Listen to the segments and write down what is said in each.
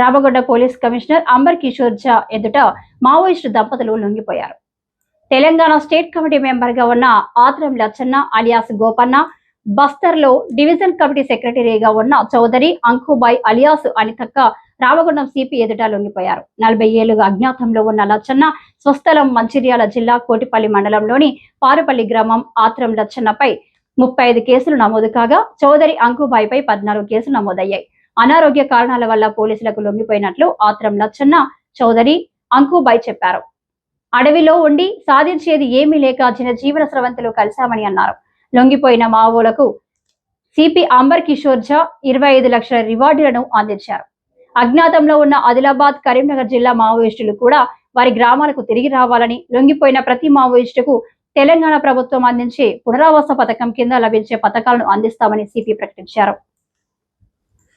Ramagundam police commissioner Amber Kishore Jha ఎదుట Maoist దంపతులు లొంగిపోయారు. తెలంగాణ స్టేట్ కమిటీ మెంబర్గా ఉన్న ఆత్రం లచ్చన్న అలియాస్ గోపన్న బస్తర్లో డివిజన్ కమిటీ సెక్రటరీగా ఉన్న చౌదరి అంకుబాయ్ అలియాస్ అనితక్క రామగుండం సిపి ఎదుట లొంగిపోయారు. నలభై ఏళ్ళుగా అజ్ఞాతంలో ఉన్న లచ్చన్న స్వస్థలం మంచిర్యాల జిల్లా కోటిపల్లి మండలంలోని పారుపల్లి గ్రామం ఆత్రం లచ్చన్నపై ముప్పై ఐదు కేసులు నమోదు కాగా చౌదరి అంకుబాయ్ పై పద్నాలుగు కేసులు నమోదయ్యాయి. అనారోగ్య కారణాల వల్ల పోలీసులకు లొంగిపోయినట్లు ఆత్రం లచ్చన్న చౌదరి అంకుబాయ్ చెప్పారు. అడవిలో ఉండి సాధించేది ఏమీ లేక చిన్న జీవన స్రవంతులు కలిశామని అన్నారు. లొంగిపోయిన మావోలకు సిపి అంబర్ కిషోర్ ఝా ఇరవై ఐదు లక్షల రివార్డులను అందించారు. అజ్ఞాతంలో ఉన్న ఆదిలాబాద్ కరీంనగర్ జిల్లా మావోయిస్టులు కూడా వారి గ్రామాలకు తిరిగి రావాలని లొంగిపోయిన ప్రతి మావోయిస్టుకు తెలంగాణ ప్రభుత్వం అందించే పునరావాస పథకం కింద లభించే పథకాలను అందిస్తామని సిపి ప్రకటించారు.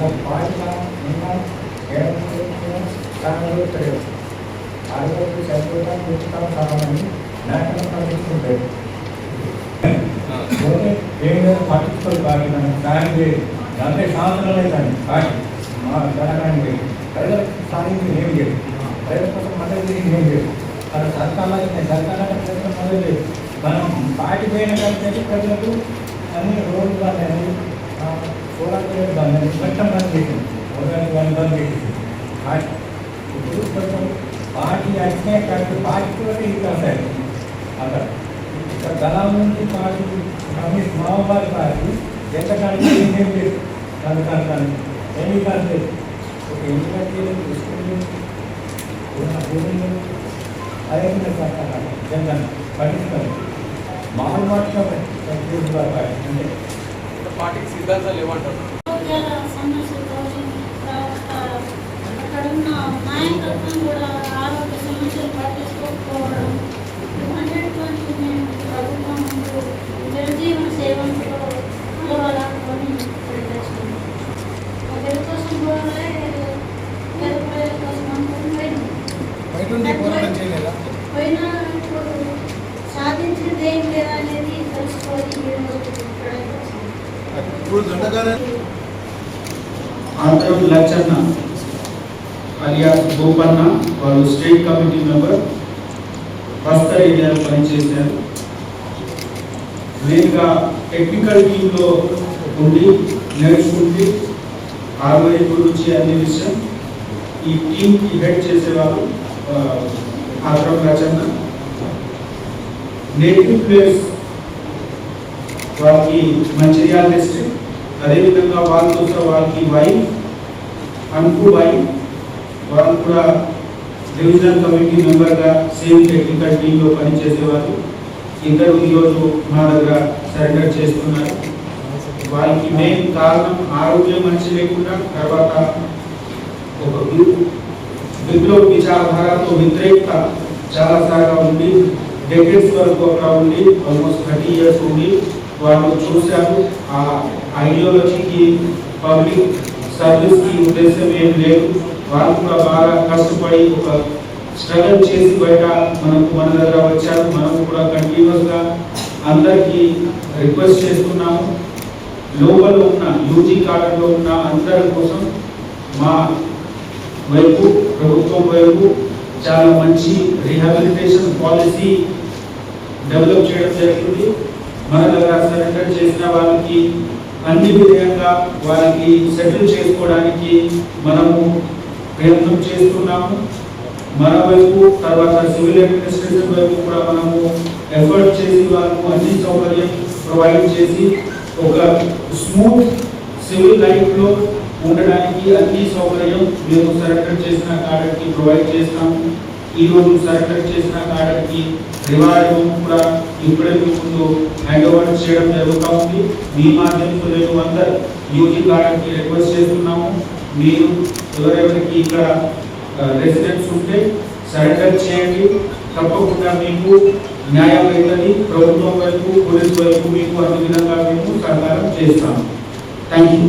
ఆరోగ్యం రావాలని సెలవులు పెట్టినాం అందుకే సెలవు ఇలా పాటిన నిన్న స్థానంలో తెలియదు ఆరోగ్య సరిపోతా కూర్చుంటాం కావాలని నాటకం పంపించుకుంటాడు ఏం పట్టించుకోవాలి బాగా నన్ను సాయం చేయాలి నలభై కానీ కానీ మా జనగానికి ప్రజలకు సాధించి ఏం లేదు ప్రజల కోసం మద్దతు చేసి ఏం లేదు అది సర్కారాలు సర్కారాలు ప్రజలకు మద్దతు లేదు మనం పాటిపోయిన కాబట్టి ప్రజలకు అన్ని రోడ్లు కానీ సోలార్ కానీ మొత్తం బంద్ చేసింది ఒకదానికి వాళ్ళు బంద్ చేసింది పార్టీ ఇప్పుడు కొంచెం పార్టీ అంటే కాబట్టి పార్టీ కూడా ఇది కాదు అక్కడ ఇక్కడ దళాల నుంచి పార్టీ కమ్యూనిస్ట్ మావోవాది పార్టీ ఎంతకాలం ఏం లేదు కాదు కాదు కాదు ఏమీ కాదు లేదు ఒక ఎన్నికలు తీసుకుంటే ఉన్న భూమిని అదే జనగణ పట్టించుకోవాలి మామూలు మాట్లాడే అంటే పార్టీకి సిద్ధాంతాలు అనుకుని పోయినాం. సాధించింది ఏం లేదనేది తెలుసుకోవాలి ఈరోజు ఇక్కడికి వచ్చినాం. ఇప్పుడు దండగానే ఆంధ్రం లచ్చన్న అలియాస్ గోపన్న వాళ్ళు స్టేట్ కమిటీ మెంబర్. బస్తర్ ఏరియాలో పనిచేశారు. మెయిన్గా టెక్నికల్ టీంలో ఉండి నేర్చుకుంది ఆర్వై గురించి అన్ని విషయం. ఈ టీంకి హెడ్ చేసేవారు ఆ, ఆంధ్రం లచ్చన్న. నేటివ్ ప్లేస్ వాళ్ళకి మంచిర్యాల డిస్ట్రిక్ట్ అదేవిధంగా వాళ్ళతో సహా వాళ్ళకి వైఫ్ అనుకు వైఫ్ వాళ్ళు కూడా డివిజనల్ కమిటీ మెంబర్గా సేమ్ టెక్నికల్ టీంలో పనిచేసేవారు. ఇద్దరు ఈరోజు మా దగ్గర సరెండర్ చేస్తున్నారు. వాళ్ళకి మెయిన్ కారణం ఆరోగ్యం మంచి లేకుండా తర్వాత ఒక విప్లవ విచారధారతో వ్యతిరేకత చాలా సార్లు ఉండి డెకెట్స్ వరకు అక్కడ ఉండి ఆల్మోస్ట్ థర్టీ ఇయర్స్ ఉండి వాళ్ళు చూశారు. ఆ ఐడియాలజీకి పబ్లిక్ సర్వీస్కి ఉద్దేశం ఏం లేదు. వాళ్ళు కూడా బాగా కష్టపడి ఒక స్ట్రగల్ చేసి బయట మనకు మన దగ్గర వచ్చారు. మనం కూడా కంటిన్యూస్గా అందరికీ రిక్వెస్ట్ చేస్తున్నాము. లోపల ఉన్న యూజీ కాలంలో ఉన్న అందరి కోసం మా వైపు ప్రభుత్వం వైపు చాలా మంచి రీహాబిలిటేషన్ పాలసీ డెవలప్ చేయడం జరుగుతుంది. మన దగ్గర చేసిన వాళ్ళకి అన్ని విధంగా వాళ్ళకి సెటిల్ చేసుకోవడానికి మనము ప్రయత్నం చేస్తున్నాము. మన వైపు తర్వాత సివిల్ అడ్మినిస్ట్రేషన్ వైపు కూడా మనము ఎఫర్ట్ చేసి వాళ్ళకు అన్ని సౌకర్యం ప్రొవైడ్ చేసి ఒక స్మూత్ సివిల్ లైఫ్లో ఉండడానికి అన్ని సౌకర్యం మేము సరెండర్ చేసిన కాడకి ప్రొవైడ్ చేస్తాము. ఈ రోజు చేసిన కాడకి రివార్డ్ కూడా ఇప్పుడే మీ ముందు హ్యాండ్ ఓవర్ చేయడం జరుగుతూ ఉంది. మీ మాధ్యమంతో నేను అందరు యూజీ కాడకి రిక్వెస్ట్ చేస్తున్నాము. మీరు ఎవరెవరికి ఇక్కడ రెసిడెంట్స్ ఉంటే సరెండర్ చేయండి. తప్పకుండా మీకు న్యాయం అవుతుంది. ప్రభుత్వం వైపు పోలీస్ వైపు మీకు అన్ని విధంగా మేము సహకారం చేస్తాము. Thank you